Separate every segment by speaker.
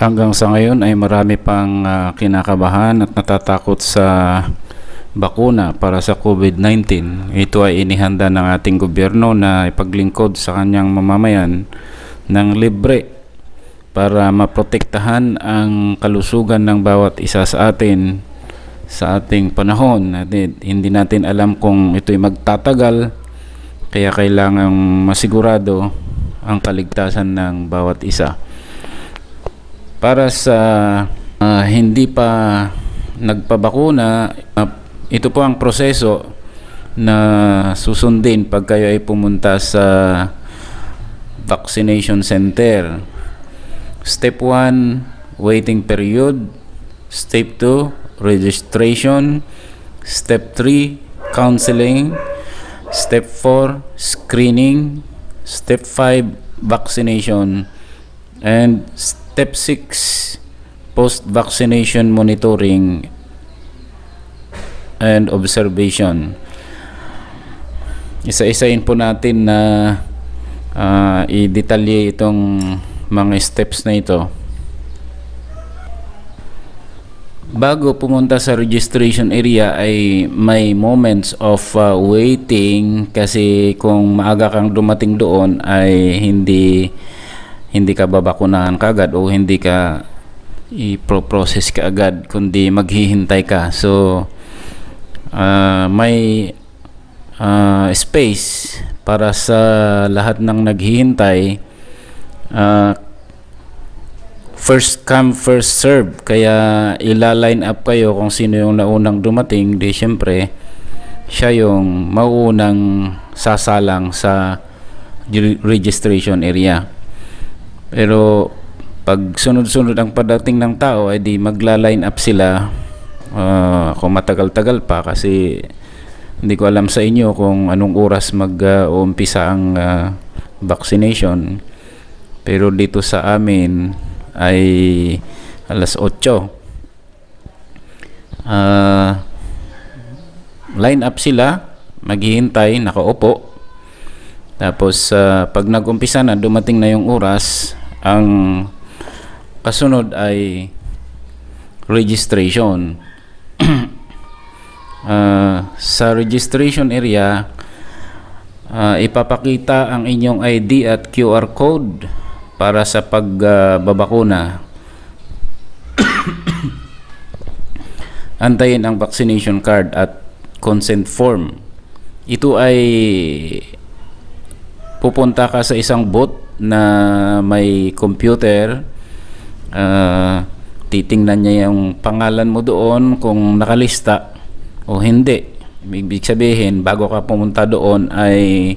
Speaker 1: Hanggang sa ngayon ay marami pang ah, kinakabahan at natatakot sa bakuna para sa COVID-19. Ito ay inihanda ng ating gobyerno na ipaglingkod sa kanyang mamamayan ng libre para maprotektahan ang kalusugan ng bawat isa sa atin sa ating panahon. At hindi natin alam kung ito'y magtatagal kaya kailangang masigurado ang kaligtasan ng bawat isa. Para sa ah, hindi pa nagpabakuna, ah, ito po ang proseso na susundin pag kayo ay pumunta sa vaccination center. Step 1, waiting period. Step 2, registration. Step 3, counseling. Step 4, screening. Step 5, vaccination. And step 6, post-vaccination monitoring and observation. Isa-isain po natin na ah, i-detalye itong mga steps na ito. Bago pumunta sa registration area ay may moments of ah, waiting kasi kung maaga kang dumating doon ay hindi hindi ka babakunahan kagad o hindi ka i-process ka agad kundi maghihintay ka. So ah, may ah, space para sa lahat ng naghihintay. Ah, first come first serve kaya ila-line up kayo kung sino yung naunang dumating di syempre siya yung mauunang sasalang sa re- registration area pero pag sunod-sunod ang padating ng tao ay di magla-line up sila. Ah, kung matagal-tagal pa kasi hindi ko alam sa inyo kung anong oras mag-uumpisa ang ah, vaccination. Pero dito sa amin ay alas 8 Ah, line up sila maghihintay nakaupo. Tapos ah, pag nag-umpisa na dumating na yung oras ang kasunod ay registration Ah, sa registration area ah, ipapakita ang inyong ID at QR code para sa pagbabakuna. Antayin ang vaccination card at consent form. Ito ay pupunta ka sa isang booth na may computer ah, titingnan niya yung pangalan mo doon kung nakalista o hindi. Ibig sabihin, bago ka pumunta doon ay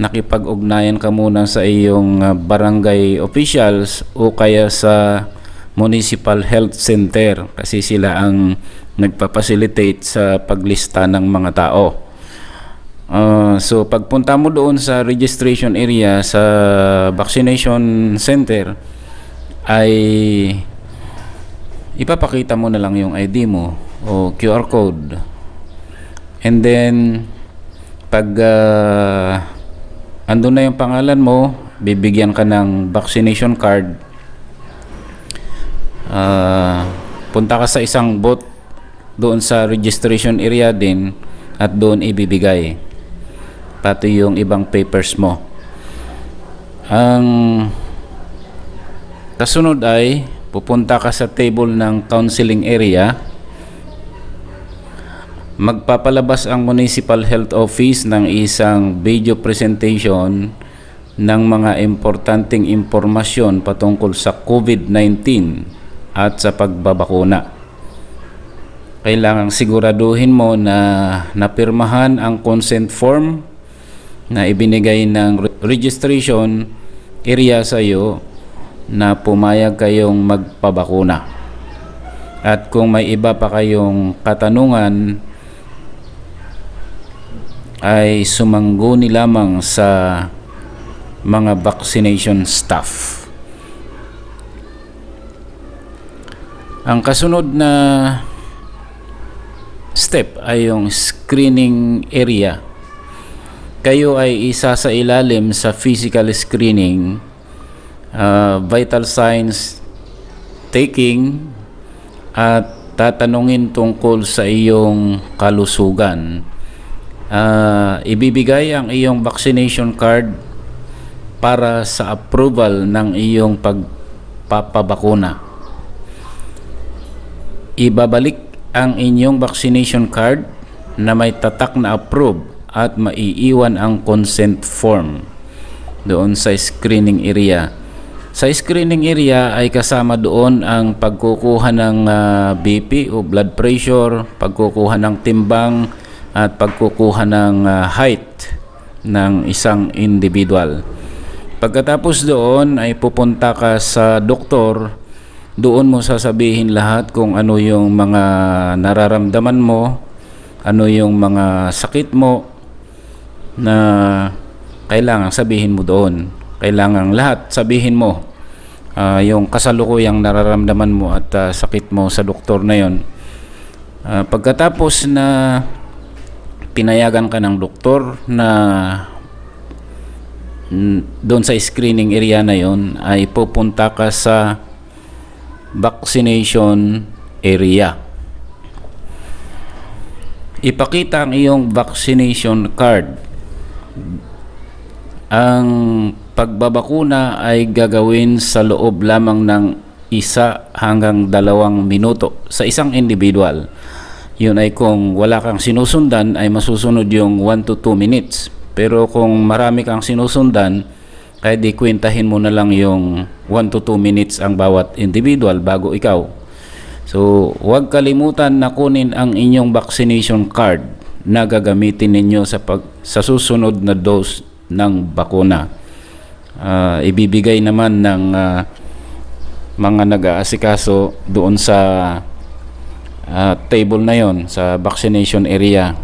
Speaker 1: nakipag-ugnayan ka muna sa iyong ah, barangay officials o kaya sa municipal health center kasi sila ang nagpa-facilitate sa paglista ng mga tao. Ah, so pagpunta mo doon sa registration area sa vaccination center ay ipapakita mo na lang yung ID mo o QR code. And then pag ah, andun na yung pangalan mo, bibigyan ka ng vaccination card. Ah, punta ka sa isang booth doon sa registration area din at doon ibibigay pati yung ibang papers mo. Ang kasunod ay pupunta ka sa table ng counseling area. Magpapalabas ang Municipal Health Office ng isang video presentation ng mga importanteng impormasyon patungkol sa COVID-19 at sa pagbabakuna kailangang siguraduhin mo na napirmahan ang consent form na ibinigay ng re- registration area sa iyo na pumayag kayong magpabakuna. At kung may iba pa kayong katanungan ay sumangguni lamang sa mga vaccination staff. Ang kasunod na step ay yung screening area. Kayo ay isa sa ilalim sa physical screening, uh, vital signs taking at tatanungin tungkol sa iyong kalusugan. Ah, ibibigay ang iyong vaccination card para sa approval ng iyong pagpapabakuna. Ibabalik ang inyong vaccination card na may tatak na approve at maiiwan ang consent form doon sa screening area. Sa screening area ay kasama doon ang pagkukuha ng ah, BP o blood pressure, pagkukuha ng timbang at pagkukuha ng ah, height ng isang individual. Pagkatapos doon ay pupunta ka sa doktor, doon mo sasabihin lahat kung ano yung mga nararamdaman mo, ano yung mga sakit mo na kailangan sabihin mo doon. Kailangan lahat sabihin mo ah, yung kasalukuyang nararamdaman mo at ah, sakit mo sa doktor na yon. Ah, pagkatapos na pinayagan ka ng doktor na doon sa screening area na yon ay pupunta ka sa vaccination area. Ipakita ang iyong vaccination card. Ang pagbabakuna ay gagawin sa loob lamang ng isa hanggang dalawang minuto sa isang individual. Yun ay kung wala kang sinusundan ay masusunod yung 1 to 2 minutes. Pero kung marami kang sinusundan, kaya di kwentahin mo na lang yung 1 to 2 minutes ang bawat individual bago ikaw. So, huwag kalimutan na kunin ang inyong vaccination card na gagamitin ninyo sa pag sa susunod na dose ng bakuna. Ah, ibibigay naman ng ah, mga nag-aasikaso doon sa ah, table na yon sa vaccination area.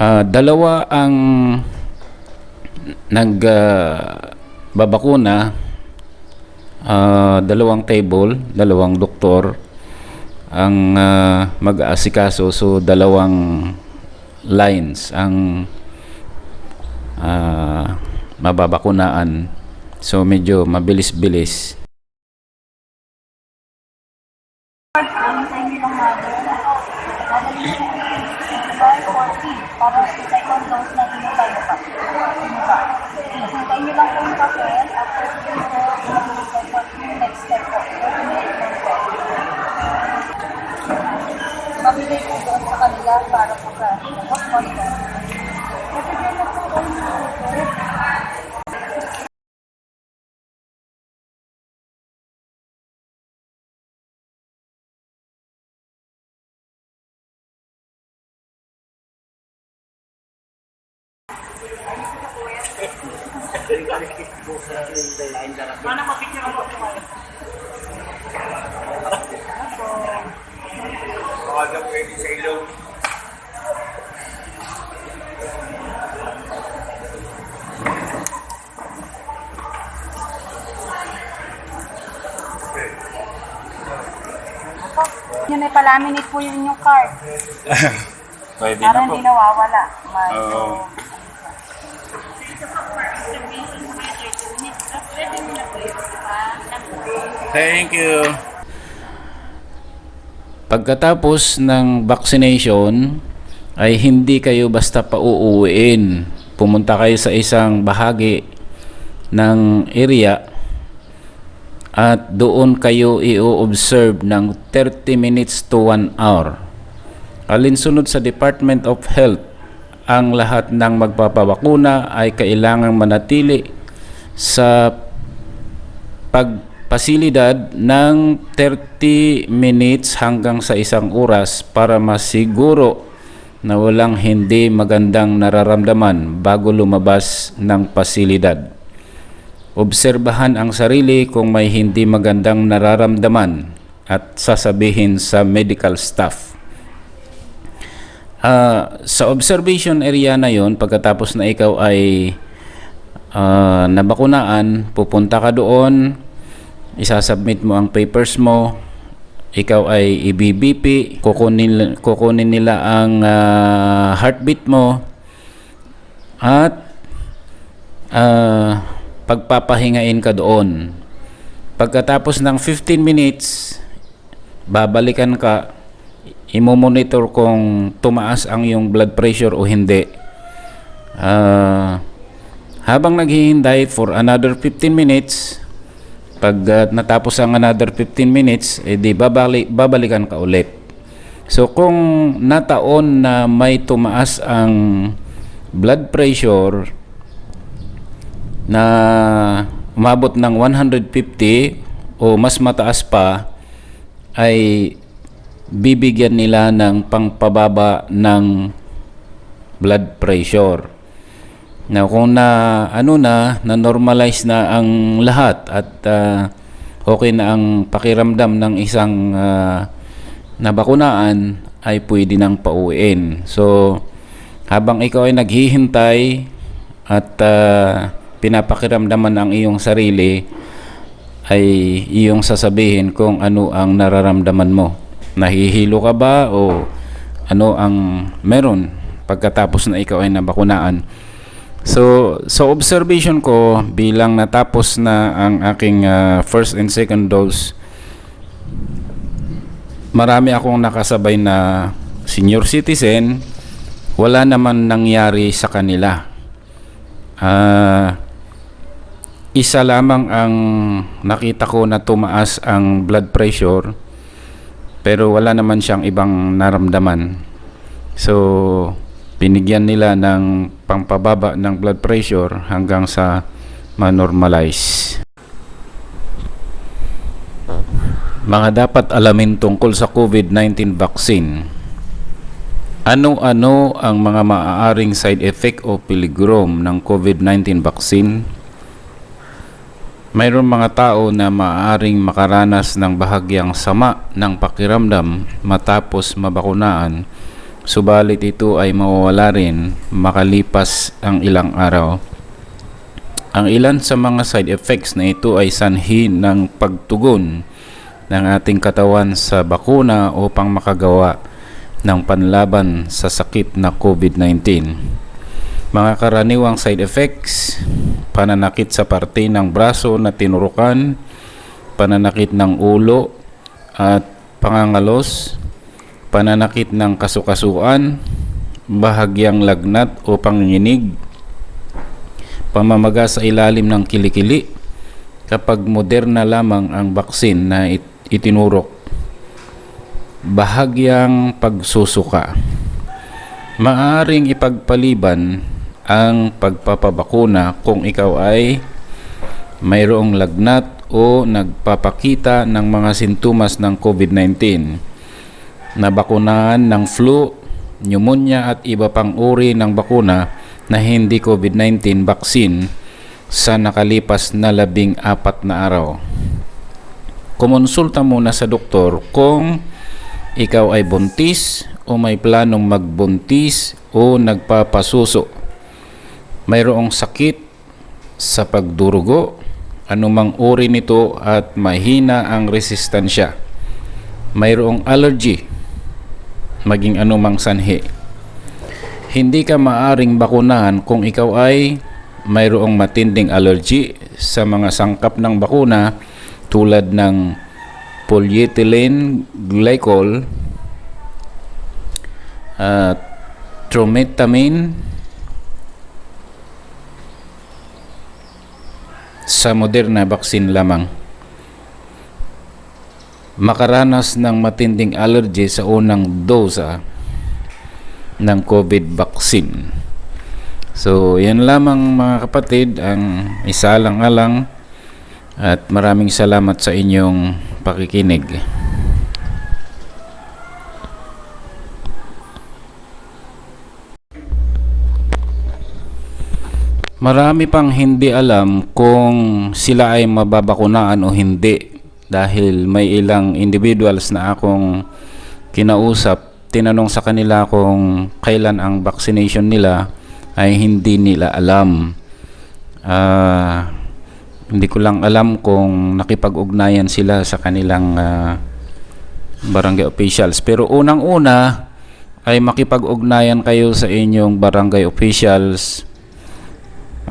Speaker 1: Ah, dalawa ang nag ah, babakuna ah, dalawang table, dalawang doktor ang ah, mag-aasikaso so dalawang lines ang ah, mababakunaan. So medyo mabilis-bilis
Speaker 2: Ang sa inyo ng mother, dadalhin sa inyo yung July 14 para sa second dose na Sinopharm. Sinopharm. Hintayin niyo lang po yung papel at pwede po mag-report po yung next step po. Document lang po. Mabigay po doon sa kanila para po sa hospital. Kasi yan na po kayo ng
Speaker 3: Tawagan mo yun sa ilong.
Speaker 2: Yun ay palaminate po yun yung card.
Speaker 1: pwede
Speaker 2: Para hindi nawawala. Ma-
Speaker 1: Oo. Thank you. Pagkatapos ng vaccination ay hindi kayo basta pauuwiin. Pumunta kayo sa isang bahagi ng area at doon kayo i-observe ng 30 minutes to 1 hour. Alinsunod sa Department of Health, ang lahat ng magpapabakuna ay kailangang manatili sa pagpasilidad ng 30 minutes hanggang sa isang oras para masiguro na walang hindi magandang nararamdaman bago lumabas ng pasilidad. Obserbahan ang sarili kung may hindi magandang nararamdaman at sasabihin sa medical staff. Ah, sa observation area na yon pagkatapos na ikaw ay ah, nabakunaan, pupunta ka doon, isasubmit mo ang papers mo, ikaw ay i-BBP, kukunin, kukunin nila ang ah, heartbeat mo, at ah, pagpapahingain ka doon. Pagkatapos ng 15 minutes, babalikan ka, imomonitor kung tumaas ang iyong blood pressure o hindi. Ah, habang naghihintay for another 15 minutes, pag ah, natapos ang another 15 minutes, edi babali, babalikan ka ulit. So kung nataon na may tumaas ang blood pressure na umabot ng 150 o mas mataas pa ay bibigyan nila ng pangpababa ng blood pressure. Now kung na ano na na normalize na ang lahat at ah, okay na ang pakiramdam ng isang ah, nabakunaan ay pwede nang pauwiin. So habang ikaw ay naghihintay at ah, pinapakiramdaman ang iyong sarili ay iyong sasabihin kung ano ang nararamdaman mo. Nahihilo ka ba o ano ang meron pagkatapos na ikaw ay nabakunaan. So, sa observation ko bilang natapos na ang aking ah, first and second dose, marami akong nakasabay na senior citizen, wala naman nangyari sa kanila. Ah, isa lamang ang nakita ko na tumaas ang blood pressure pero wala naman siyang ibang naramdaman. So, binigyan nila ng pangpababa ng blood pressure hanggang sa ma-normalize. Mga dapat alamin tungkol sa COVID-19 vaccine. Ano-ano ang mga maaaring side effect o piligrom ng COVID-19 vaccine? Mayroon mga tao na maaaring makaranas ng bahagyang sama ng pakiramdam matapos mabakunaan, subalit ito ay mawawala rin makalipas ang ilang araw. Ang ilan sa mga side effects na ito ay sanhi ng pagtugon ng ating katawan sa bakuna upang makagawa ng panlaban sa sakit na COVID-19. Mga karaniwang side effects, pananakit sa parte ng braso na tinurukan, pananakit ng ulo at pangangalos, pananakit ng kasukasuan, bahagyang lagnat o panginginig, pamamaga sa ilalim ng kilikili kapag moderna lamang ang baksin na it- itinurok, bahagyang pagsusuka. Maaring ipagpaliban ang pagpapabakuna kung ikaw ay mayroong lagnat o nagpapakita ng mga sintomas ng COVID-19. Nabakunahan ng flu, pneumonia at iba pang uri ng bakuna na hindi COVID-19 vaccine sa nakalipas na labing apat na araw. Kumonsulta muna sa doktor kung ikaw ay buntis o may planong magbuntis o nagpapasuso mayroong sakit sa pagdurugo, anumang uri nito at mahina ang resistensya. Mayroong allergy, maging anumang sanhi. Hindi ka maaring bakunahan kung ikaw ay mayroong matinding allergy sa mga sangkap ng bakuna tulad ng polyethylene glycol, at trometamine, sa Moderna vaccine lamang. Makaranas ng matinding allergy sa unang dosa ng COVID vaccine. So, yan lamang mga kapatid ang isa lang alang at maraming salamat sa inyong pakikinig. Marami pang hindi alam kung sila ay mababakunaan o hindi dahil may ilang individuals na akong kinausap, tinanong sa kanila kung kailan ang vaccination nila ay hindi nila alam. Ah, hindi ko lang alam kung nakipag-ugnayan sila sa kanilang ah, barangay officials. Pero unang-una ay makipag-ugnayan kayo sa inyong barangay officials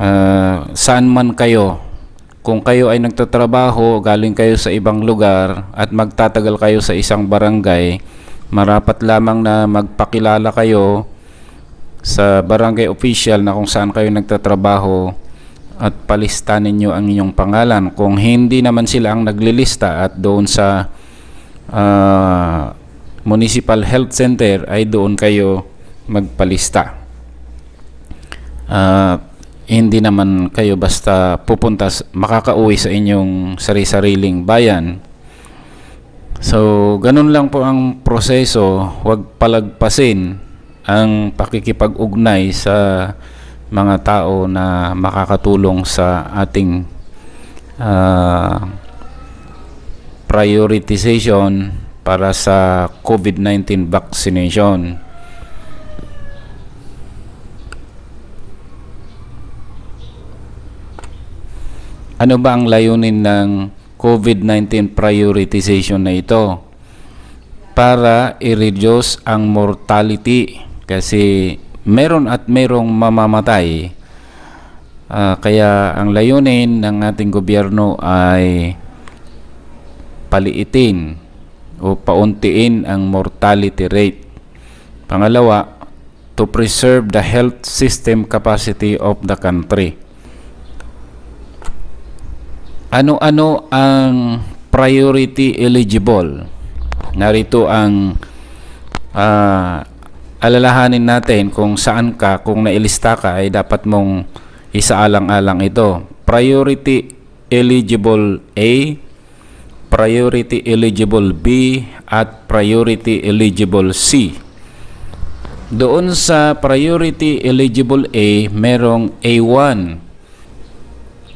Speaker 1: Ah, saan man kayo kung kayo ay nagtatrabaho, galing kayo sa ibang lugar at magtatagal kayo sa isang barangay, marapat lamang na magpakilala kayo sa barangay official na kung saan kayo nagtatrabaho at palista ninyo ang inyong pangalan. Kung hindi naman sila ang naglilista at doon sa ah, Municipal Health Center ay doon kayo magpalista. Ah, hindi naman kayo basta pupunta, makakauwi sa inyong sari-sariling bayan. So, ganun lang po ang proseso. Huwag palagpasin ang pakikipag-ugnay sa mga tao na makakatulong sa ating ah, prioritization para sa COVID-19 vaccination. Ano ba ang layunin ng COVID-19 prioritization na ito? Para i-reduce ang mortality kasi meron at merong mamamatay. Ah, kaya ang layunin ng ating gobyerno ay paliitin o pauntiin ang mortality rate. Pangalawa, to preserve the health system capacity of the country. Ano-ano ang priority eligible? Narito ang ah, alalahanin natin kung saan ka, kung nailista ka ay dapat mong isaalang-alang ito. Priority eligible A, priority eligible B, at priority eligible C. Doon sa priority eligible A, merong A1.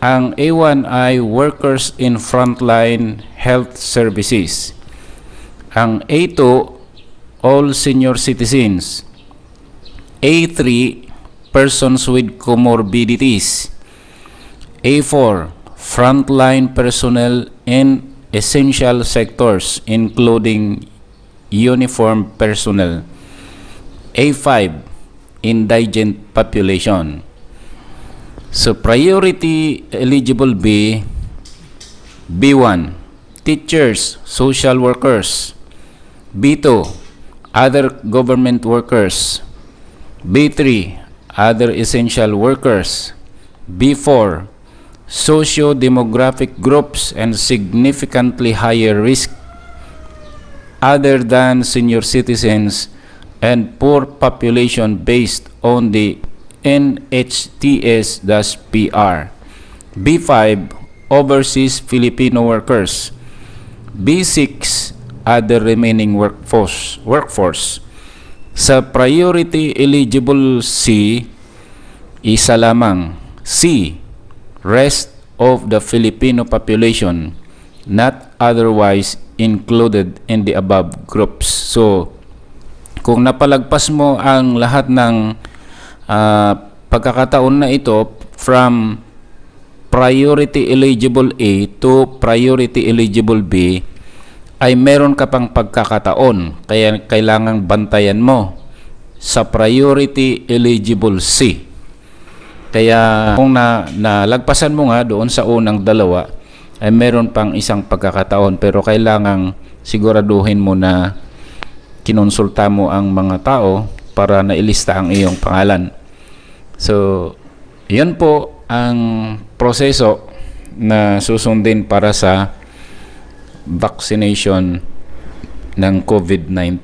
Speaker 1: Ang A1 ay Workers in Frontline Health Services. Ang A2, All Senior Citizens. A3, Persons with Comorbidities. A4, Frontline Personnel in Essential Sectors including Uniform Personnel. A5, Indigent Population. So priority eligible B B1 teachers, social workers. B2 other government workers. B3 other essential workers. B4 socio-demographic groups and significantly higher risk other than senior citizens and poor population based on the NHTS-PR. B5, overseas Filipino workers. B6, other remaining workforce. workforce. Sa priority eligible C, isa lamang. C, rest of the Filipino population not otherwise included in the above groups. So, kung napalagpas mo ang lahat ng ah, pagkakataon na ito from priority eligible A to priority eligible B ay meron ka pang pagkakataon kaya kailangang bantayan mo sa priority eligible C. Kaya kung na, nalagpasan mo nga doon sa unang dalawa ay meron pang isang pagkakataon pero kailangang siguraduhin mo na kinonsulta mo ang mga tao para nailista ang iyong pangalan. So, yun po ang proseso na susundin para sa vaccination ng COVID-19.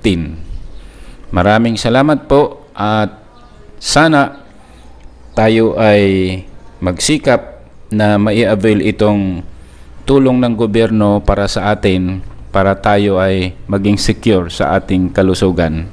Speaker 1: Maraming salamat po at sana tayo ay magsikap na mai-avail itong tulong ng gobyerno para sa atin para tayo ay maging secure sa ating kalusugan.